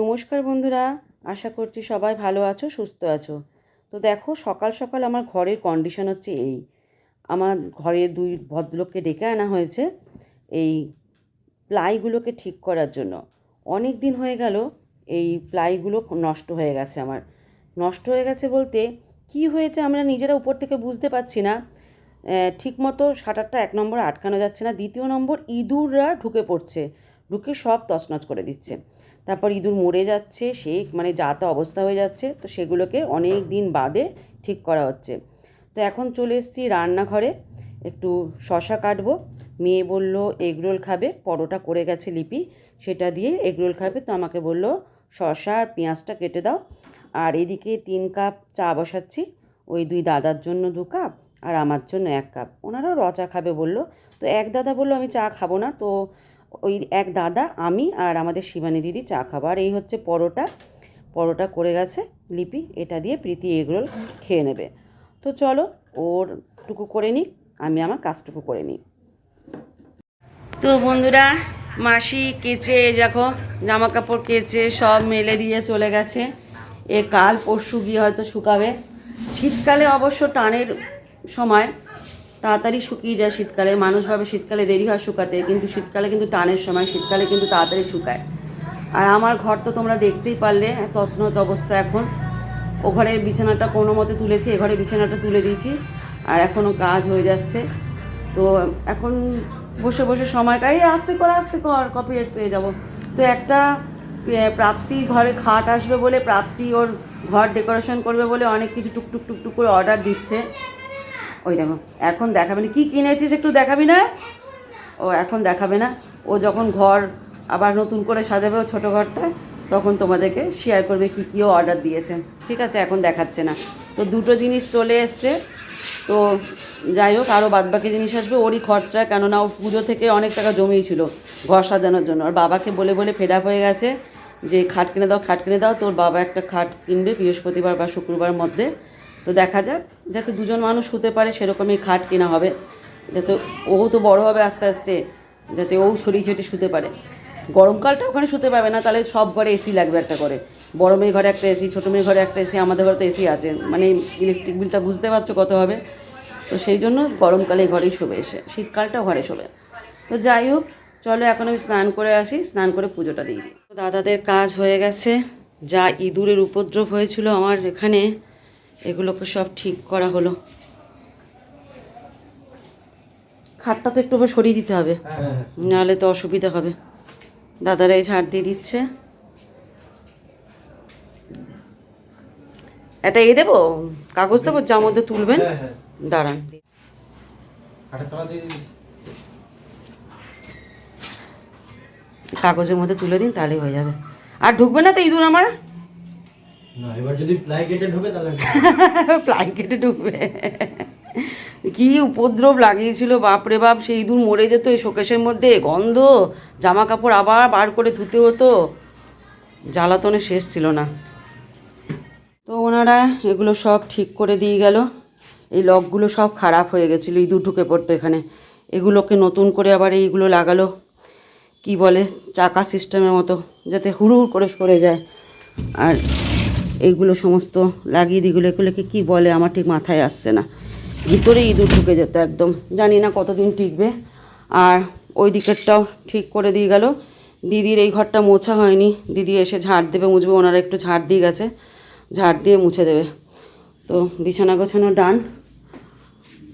নমস্কার বন্ধুরা, আশা করছি সবাই ভালো আছো, সুস্থ আছো। তো দেখো, সকাল সকাল আমার ঘরের কন্ডিশন হচ্ছে এই। আমার ঘরের দুই ভদ্রলোককে ডেকে আনা হয়েছে এই প্লাইগুলোকে ঠিক করার জন্য। অনেক দিন হয়ে গেল, এই প্লাইগুলো নষ্ট হয়ে গেছে আমার। নষ্ট হয়ে গেছে বলতে কি হয়েছে আমরা নিজেরা উপর থেকে বুঝতে পারছি না। ঠিকমতো শাটারটা এক নম্বর আটকানো যাচ্ছে না, দ্বিতীয় নম্বর ইঁদুররা ঢুকে পড়ছে, ঢুকে সব তছনছ করে দিচ্ছে। তারপর ইঁদুর মরে যাচ্ছে, সে মানে যা তা অবস্থা হয়ে যাচ্ছে, তো সেগুলোকে অনেক দিন বাদে ঠিক করা হচ্ছে। তো এখন চলে এসেছি রান্নাঘরে, একটু শশা কাটবো। মেয়ে বলল এগরোল খাবে, পরোটা করে গেছে লিপি, সেটা দিয়ে এগরোল খাবে। তো আমাকে বলল, শশা আর পেঁয়াজটা কেটে দাও। আর এদিকে তিন কাপ চা বসাচ্ছি, ওই দুই দাদার জন্য দু কাপ, আর আমার জন্য এক কাপ। ওনারাও রচা খাবে বলল। তো এক দাদা বলল, আমি চা খাব না। তো ওই এক দাদা, আমি আর আমাদের শিবানী দিদি চা খাব। আর এই হচ্ছে পরোটা। পরোটা করে গেছে লিপি, এটা দিয়ে প্রীতি এগরোল খেয়ে নেবে। তো চলো, ওর টুকু করে নিই আমি আমার কাজটুকু করে নিই। তো বন্ধুরা, মাসি কেচে, দেখো জামা কাপড় কেচে সব মেলে দিয়ে চলে গেছে। এ কাল পরশু গিয়ে হয়তো শুকাবে। শীতকালে অবশ্য টানের সময় তাড়াতাড়ি শুকিয়ে যায় শীতকালে। মানুষ ভাবে শীতকালে দেরি হয় শুকাতে, কিন্তু শীতকালে কিন্তু টানের সময়, শীতকালে কিন্তু তাড়াতাড়ি শুকায়। আর আমার ঘর তো তোমরা দেখতেই পারলে, তছনছ অবস্থা এখন। ও ঘরের বিছানাটা কোনো মতে তুলেছি, এ ঘরে বিছানাটা তুলে দিয়েছি, আর এখনও কাজ হয়ে যাচ্ছে। তো এখন বসে বসে সময় কাই আস্তে কর আস্তে কর কপিরাইট পেয়ে যাব। তো একটা প্রাপ্তি ঘরে খাট আসবে বলে, প্রাপ্তি ওর ঘর ডেকোরেশন করবে বলে অনেক কিছু টুকটুক টুকটুক করে অর্ডার দিচ্ছে। ওই দেখো, এখন দেখাবে না। কী কিনেছিস একটু দেখাবি না? ও এখন দেখাবে না। ও যখন ঘর আবার নতুন করে সাজাবে ও ছোটো ঘরটা, তখন তোমাদেরকে শেয়ার করবে কী কী অর্ডার দিয়েছে। ঠিক আছে, এখন দেখাচ্ছে না। তো দুটো জিনিস চলে এসছে। তো যাই হোক আরও বাদবাকি জিনিস আসবে। ওরই খরচা, কেননা ও পুজো থেকে অনেক টাকা জমিয়েছিল ঘর সাজানোর জন্য। আর বাবাকে বলে বলে ফেড হয়ে গেছে যে, খাট কিনে দাও, খাট কিনে দাও। তোর বাবা একটা খাট কিনবে বৃহস্পতিবার বা শুক্রবার মধ্যে। তো দেখা যাক, যাতে দুজন মানুষ শুতে পারে সেরকমই খাট কেনা হবে, যাতে ও তো বড় হবে আস্তে আস্তে, যাতে ও ছড়িয়ে ছিটিয়ে শুতে পারে। গরমকালটা ওখানে শুতে পারবে না, তাহলে সব ঘরে এসি লাগবে একটা করে। বড় মেয়ের ঘরে একটা এসি, ছোটো মেয়ের ঘরে একটা এসি, আমাদের ঘরে তো এসি আছে মানে ইলেকট্রিক বিলটা বুঝতে পারছ কত হবে? তো সেই জন্য গরমকালে ঘরেই শোবে এসে, শীতকালটাও ঘরে শোবে। তো যাই হোক, চলো এখন আমি স্নান করে আসি, স্নান করে পুজোটা দিই। দাদাদের কাজ হয়ে গেছে, যা ইঁদুরের উপদ্রব হয়েছিল আমার এখানে এগুলোকে সব ঠিক করা হলো। খাটটা তো একটু আবার সরিয়ে দিতে হবে। নাহলে তো অসুবিধা হবে। দাদারা এই ঝাড় দিয়ে দিচ্ছে। এটা এ দেবো? কাগজ দেবো? যার মধ্যে তুলবেন? হ্যাঁ, হ্যাঁ। দাঁড়ান। কাগজের মধ্যে তুলে দিন তাহলেই হয়ে যাবে। আর ঢুকবে না তো ইঁদুর আমার? কি উপদ্রব লাগিয়েছিল, বাপরে বাপ, সেই ইঁদুর মরে যেত এই শোকেশের মধ্যে গন্ধ জামা কাপড় আবার বার করে ধুতে হতো। জ্বালাতনে শেষ ছিল না। তো ওনারা এগুলো সব ঠিক করে দিয়ে গেল। এই লকগুলো সব খারাপ হয়ে গেছিল, ইঁদুর ঢুকে পড়তো এখানে। এগুলোকে নতুন করে আবার এইগুলো লাগালো। কি বলে, চাকা সিস্টেমের মতো, যাতে হুড় হুড় করে সরে যায়। আর এইগুলো সমস্ত লাগিয়ে দিগুলো এগুলোকে কী বলে আমার ঠিক মাথায় আসছে না। ভিতরে ইঁদুর ঢুকে যেত একদম। জানি না কতদিন টিকবে। আর ওই দিকেরটাও ঠিক করে দিয়ে গেল। দিদির এই ঘরটা মোছা হয়নি। দিদি এসে ঝাড় দেবে, মুছবে, ওনারা একটু ঝাড় দিয়ে গেছে। ঝাড় দিয়ে মুছে দেবে। তো বিছানা গোছানো ডান।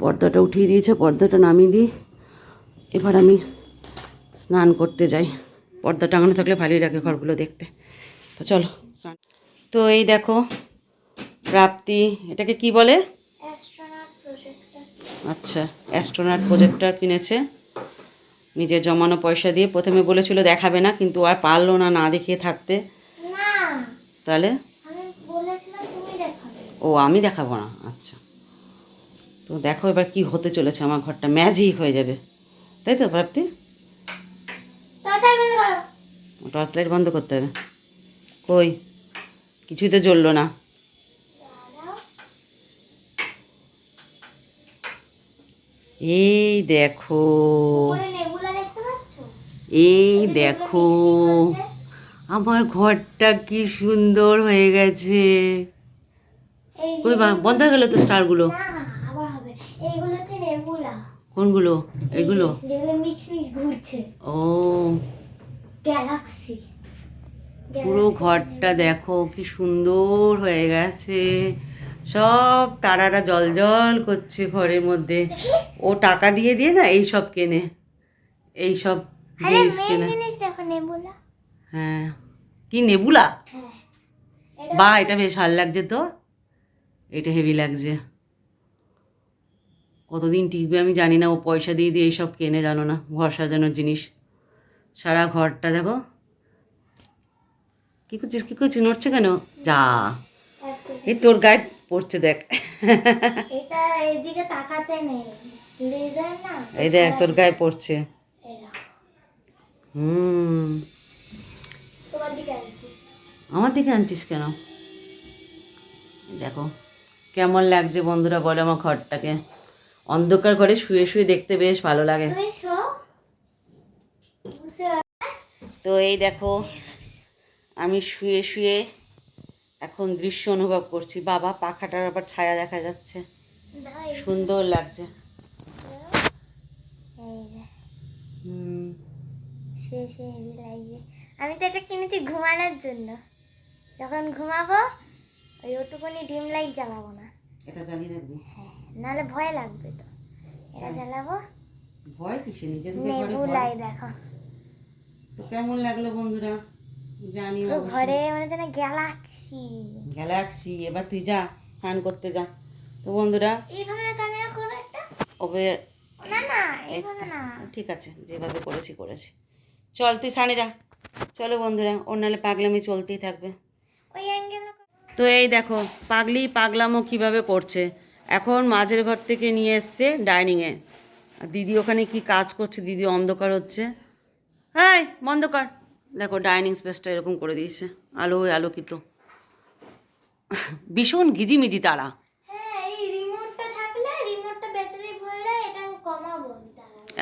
পর্দাটা উঠিয়ে দিয়েছে, পর্দাটা নামিয়ে দিই। এবার আমি স্নান করতে যাই। পর্দা টাঙানো থাকলে ভালোই লাগে ঘরগুলো দেখতে। তো চলো তো এই দেখো প্রাপ্তি এটাকে কি বলে? আচ্ছা অ্যাস্ট্রোনাট প্রজেক্টর কিনেছে। নিজের জমানো পয়সা দিয়ে প্রথমে বলেছিল দেখাবে না কিন্তু আর পারল না না দেখিয়ে থাকতে। তাহলে? ও আমি দেখাবো না। আচ্ছা। তো দেখো এবার কি হতে চলেছে আমার ঘরটা। ম্যাজিক হয়ে যাবে। তাই তো প্রাপ্তি? টর্চ লাইট বন্ধ করতে হবে। কই? কিছুই তো জ্বললো না। এই দেখো এই দেখো আমার ঘরটা কি সুন্দর হয়ে গেছে। কই বা বন্ধ হয়ে গেল তো স্টারগুলো? কোনগুলো? এগুলো? যেগুলো মিক্স মিক্স ঘুরছে। ও। গ্যালাক্সি পুরো ঘরটা দেখো কি সুন্দর হয়ে গেছে। সব তারারা জল জল করছে ঘরের মধ্যে। ও টাকা দিয়ে দিয়ে না এই সব কেনে এই সব জিনিস কেনে। হ্যাঁ। কি নেবুলা? হ্যাঁ। এটা বা এটা বেশ ভালো লাগছে তো। এটা হেভি লাগছে। কতদিন টিকবে আমি জানি না ও পয়সা দিয়ে দিয়ে এইসব কেনে জানো না ঘর সাজানোর জিনিস। সারা ঘরটা দেখো। কি করছিস কি করছিস নড়ছে কেন? যা। এই তোর গায়ে পড়ছে দেখ। এটা এইদিকে তাকাতে নেই। লেজার না? এই দেখ তোর গায়ে পড়ছে। হুম। তোমার দিকে আনছি। আমার দিকে আনছিস কেন? দেখো কেমন লাগছে বন্ধুরা বলে আমার ঘরটাকে। অন্ধকার ঘরে শুয়ে শুয়ে দেখতে বেশ ভালো লাগে? তো এই দেখো আমি শুয়ে শুয়ে এখন দৃশ্য অনুভব করছি। বাবা পাখাটার আবার ছায়া দেখা যাচ্ছে। সুন্দর লাগছে। আমি তো এটা কিনেছি ঘুমানোর জন্য। যখন ঘুমাবো ওই ওটুকুনি ডিম লাইট জ্বালাবো না। এটা চালিয়ে রাখবি? হ্যাঁ নাহলে ভয় লাগবে তো। এটা জ্বালাবো। ভয় কিসে নিজের দেখো। তো কেমন লাগল বন্ধুরা? জানি ঘরে মনে হচ্ছে না গ্যালাক্সি। গ্যালাক্সি এবার তুই যা স্নান করতে যা। তো বন্ধুরা এইভাবে ক্যামেরা করো একটা? ওবে না না এইভাবে না। ঠিক আছে যেভাবে করেছি করেছি। চল তুই সানে যা। চলো বন্ধুরা ওর নাহলে পাগলামি চলতেই থাকবে। ওই অ্যাঙ্গেল তো এই দেখো পাগলি পাগলামো কীভাবে করছে? এখন মাঝের ঘর থেকে নিয়ে এসছে ডাইনিংয়ে দিদি ওখানে কি কাজ করছে? দিদি অন্ধকার হচ্ছে। হ্যাঁ বন্ধ কর। দেখো ডাইনিং স্পেসটা এরকম করে দিয়েছে আলোয় আলোকিত। ভীষণ গিজিমিজি তারা। হ্যাঁ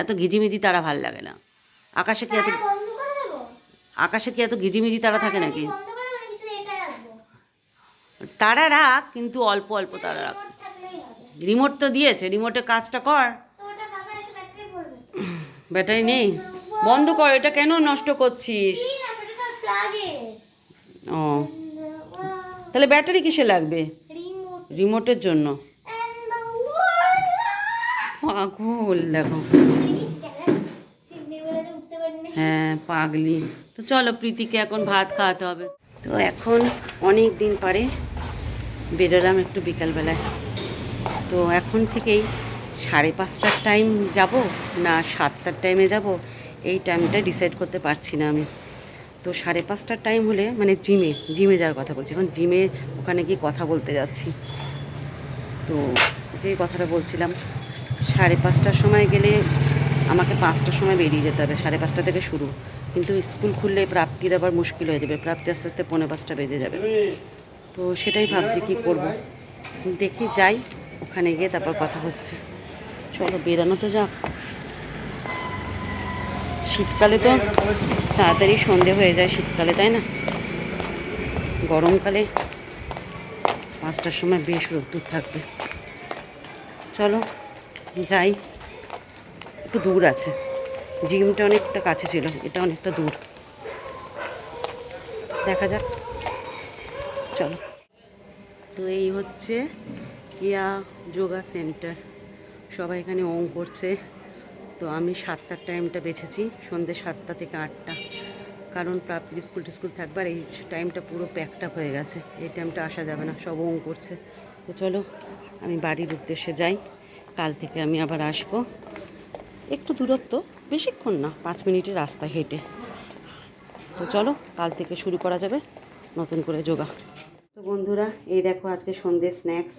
এত গিজিমিজি তারা ভালো লাগে না। আকাশে কি এত আকাশে কি এত গিজিমিজি তারা থাকে নাকি? তারা রাখ কিন্তু অল্প অল্প তারা রাখ। রিমোট তো দিয়েছে রিমোটে কাজটা কর। ব্যাটারি নেই? বন্ধ কর এটা কেন নষ্ট করছিস? ও। তাহলে ব্যাটারি কিসে লাগবে? রিমোটের জন্য। পাগল দেখো। হ্যাঁ পাগলি। তো চলো প্রীতিকে এখন ভাত খাওয়াতে হবে। তো এখন অনেক দিন পরে বেরোলাম একটু বিকালবেলায়। তো এখন থেকেই সাড়ে পাঁচটার টাইম যাব না সাতটার টাইমে যাব। এই টাইমটা ডিসাইড করতে পারছি না আমি। তো সাড়ে পাঁচটার টাইম হলে মানে জিমে জিমে যাওয়ার কথা বলছি। এখন জিমে ওখানে গিয়ে কথা বলতে যাচ্ছি। তো যে কথাটা বলছিলাম, সাড়ে পাঁচটার সময় গেলে আমাকে পাঁচটার সময় বেরিয়ে যেতে হবে, সাড়ে পাঁচটা থেকে শুরু। কিন্তু স্কুল খুললে প্রাপ্তির আবার মুশকিল হয়ে যাবে, প্রাপ্তি আস্তে আস্তে পৌনে পাঁচটা বেজে যাবে। তো সেটাই ভাবছি কি করব। দেখি যাই, ওখানে গিয়ে তারপর কথা হচ্ছে চলো, বেরানো তো যাক। শীতকালে তো তাড়াতাড়ি সন্ধে হয়ে যায় শীতকালে, তাই না? গরমকালে পাঁচটার সময় বেশ রোদ্দুর থাকবে। চলো, যাই। একটু দূর আছে। জিমটা অনেকটা কাছে ছিল, এটা অনেকটা দূর। দেখা যাক। চলো। তো এই হচ্ছে ইয়া যোগা সেন্টার। সবাই এখানে ওং করছে। তো আমি সাতটার টাইমটা বেছেছি সন্ধ্যে সাতটা থেকে আটটা। কারণ প্রাপ্তির স্কুল টিস্কুল থাকবে আর এই টাইমটা পুরো প্যাকড আপ হয়ে গেছে। এই টাইমটা আসা যাবে না, সব ওং করছে। তো চলো, আমি বাড়ির উদ্দেশ্যে যাই। কাল থেকে আমি আবার আসব। একটু দূরত্ব, বেশিক্ষণ না, পাঁচ মিনিটের রাস্তা হেঁটে। তো চলো, কাল থেকে শুরু করা যাবে, নতুন করে যোগা। তো বন্ধুরা, এই দেখো আজকে সন্ধ্যে স্ন্যাক্স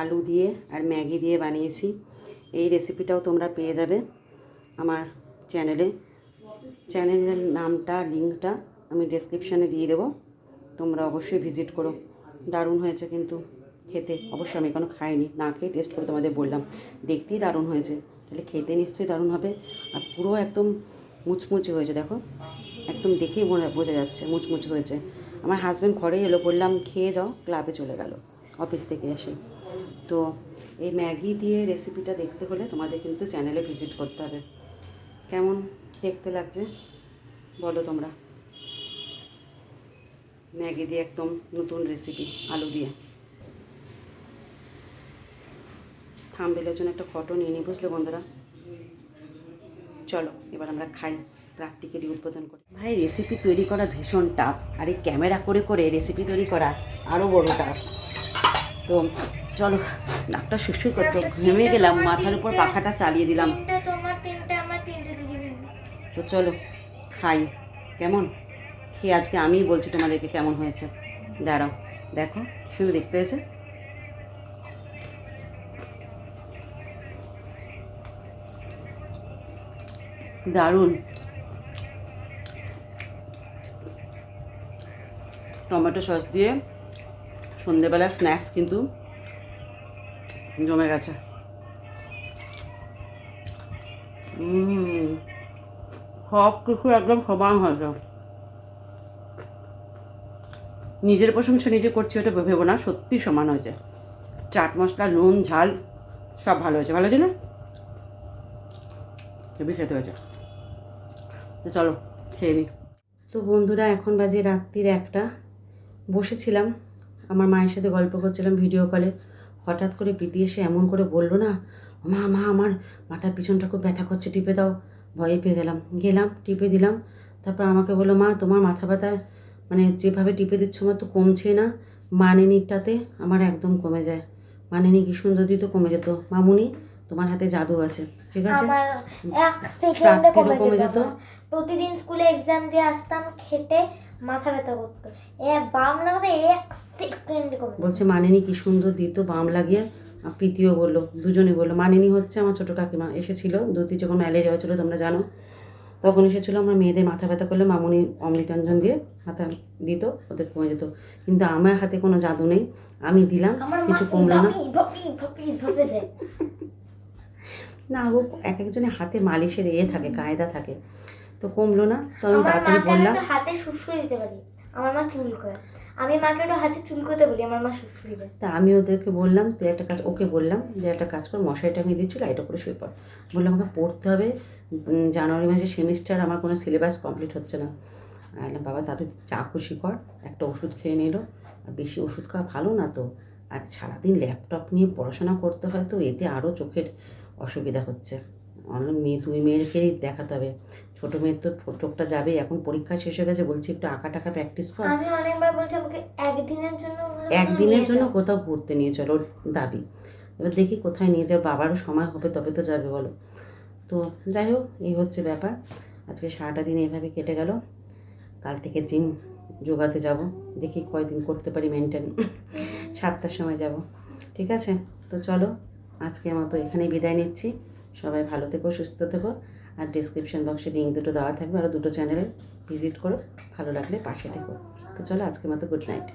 আলু দিয়ে আর ম্যাগি দিয়ে বানিয়েছি। এই রেসিপিটাও তোমরা পেয়ে যাবে। আমার চ্যানেলে চ্যানেলের নামটা লিঙ্কটা আমি ডেসক্রিপশানে দিয়ে দেবো। তোমরা অবশ্যই ভিজিট করো। দারুণ হয়েছে কিন্তু খেতে। অবশ্যই আমি এখনও খাইনি। না খেয়ে টেস্ট করে তোমাদের বললাম। দেখতেই দারুণ হয়েছে। তাহলে খেতে নিশ্চয়ই দারুণ হবে। আর পুরো একদম মুচমুচে হয়েছে, দেখো। একদম দেখেই বোঝা যাচ্ছে, মুচমুচে হয়েছে। আমার হাজব্যান্ড ঘরে এলো, বললাম, খেয়ে যাও ক্লাবে চলে গেল অফিস থেকে এসে। তো এই ম্যাগি দিয়ে রেসিপিটা দেখতে হলে তোমাদের কিন্তু চ্যানেলে ভিজিট করতে হবে। কেমন দেখতে লাগছে? বলো তোমরা। ম্যাগি দিয়ে একদম নতুন রেসিপি আলু দিয়ে। থামবেলের জন্য একটা ফটো নিয়ে নিই, বুঝলে বন্ধুরা? চলো, এবার আমরা খাই। দিয়ে উদ্বোধন করি। ভাই রেসিপি তৈরি করা ভীষণ টাফ আর এই ক্যামেরা করে করে রেসিপি তৈরি করা আরও বড় টাফ তো চলো, নাকটা শুশুর করতে। ঘেমে গেলাম, মাথার উপর পাখাটা চালিয়ে দিলাম। তো চলো খাই। কেমন? খেয়ে আজকে আমিই বলছি তোমাদেরকে কেমন হয়েছে। দাঁড়াও দেখো শুধু দেখতে হয়েছে। দারুণ। টমেটো সস দিয়ে সন্ধেবেলা স্ন্যাক্স কিন্তু জমে গেছে। উম, সব কিছু একদম সমান হয়েছে নিজের প্রশংসা নিজে করছি ওটা ভেবো না, সত্যি সমান হয়েছে চাট মশলা, নুন, ঝাল, সব ভালো হয়েছে। ভালো হয়েছে না? খেতে হয়েছে। চলো, খেয়ে নিই তো বন্ধুরা, এখন বাজে রাত্রির একটা। বসেছিলাম, আমার মায়ের সাথে গল্প করছিলাম ভিডিও কলে হঠাৎ করে প্রীতি এসে এমন করে বলল না, মা মা, আমার মাথার পিছনটা খুব ব্যথা করছে, টিপে দাও। ভয়ে পেয়ে গেলাম। গেলাম টিপে দিলাম। তারপর আমাকে বলল মা তোমার মাথা ব্যথা মানে যেভাবে টিপে দিচ্ছ আমার তো কমছে না। মানিনিটাতে আমার একদম কমে যায়। মানিনি কি সুন্দর দিত কমে যেত। মামুনি তোমার হাতে জাদু আছে ঠিক আছে? আমার এক সেকেন্ডে কমে যেত। প্রতিদিন স্কুলে এক্সাম দিয়ে আসতাম খেটে মাথা ব্যথা করতো। এ বাম লাগাতে এক সেকেন্ডে কমে বলছে মানিনি কি সুন্দর দিত বাম লাগিয়ে প্রীতিও বলল দুজনে বলল মানিনি হচ্ছে আমার ছোটো কাকিমা। এসেছিল দুটি যখন ম্যালেরিয়া হয়েছিল তোমরা জানো। তখন এসেছিল আমার মেয়েদের মাথা ব্যথা করলে মামুনি অমৃতাঞ্জন দিয়ে মাথা দিত ওদের কমে যেত। কিন্তু আমার হাতে কোনো জাদু নেই আমি দিলাম কিছু কমলো না। না ও এক একজনের হাতে মালিশের ইয়ে থাকে কায়দা থাকে তো কমলো না। তো আমি তাড়াতাড়ি বললাম হাতে শুশুয়ে দিতে পারি। আমার মা চুল করে। আমি মাকে একটু হাতে চুল করতে বলি, আমার মা দেয় তা আমি ওদেরকে বললাম, তুই একটা কাজ, ওকে বললাম যে একটা কাজ কর, মশারিটা আমি দিচ্ছি, লাইট করে শুয়ে পড়। বললাম, আমাকে পড়তে হবে জানুয়ারি মাসে সেমিস্টার, আমার কোনো সিলেবাস কমপ্লিট হচ্ছে না। বললাম, বাবা, তাহলে চা খুশি কর, একটা ওষুধ খেয়ে নিল। আর বেশি ওষুধ খাওয়া ভালো না তো। আর সারাদিন ল্যাপটপ নিয়ে পড়াশোনা করতে হয় তো, এতে আরও চোখের অসুবিধা হচ্ছে। অন্য মেয়ে দুই মেয়েকেই দেখাতে হবে। ছোটো মেয়ের তো চোখটা যাবে এখন পরীক্ষা শেষ হয়ে গেছে বলছি একটু আঁকা টাকা প্র্যাকটিস কর। আমি অনেকবার বলছি আমাকে একদিনের জন্য কোথাও একদিনের জন্য কোথাও ঘুরতে নিয়ে চলো দাবি। এবার দেখি কোথায় নিয়ে যাও বাবারও সময় হবে তবে তো যাবে বলো। তো যাই হোক এই হচ্ছে ব্যাপার। আজকে সারাটা দিন এভাবে কেটে গেল। কাল থেকে জিম যোগাতে যাব। দেখি কয়দিন করতে পারি মেনটেন সাতটার সময় যাব। ঠিক আছে? তো চলো আজকে আজকের মতো এখানেই বিদায় নিচ্ছি। সবাই ভালো থেকো, সুস্থ থেকো। আর ডিসক্রিপশন বক্সে লিঙ্ক দুটো দেওয়া থাকবে আরও দুটো চ্যানেল ভিজিট করো। ভালো লাগলে পাশে থেকো। তো চলো আজকের মতো গুড নাইট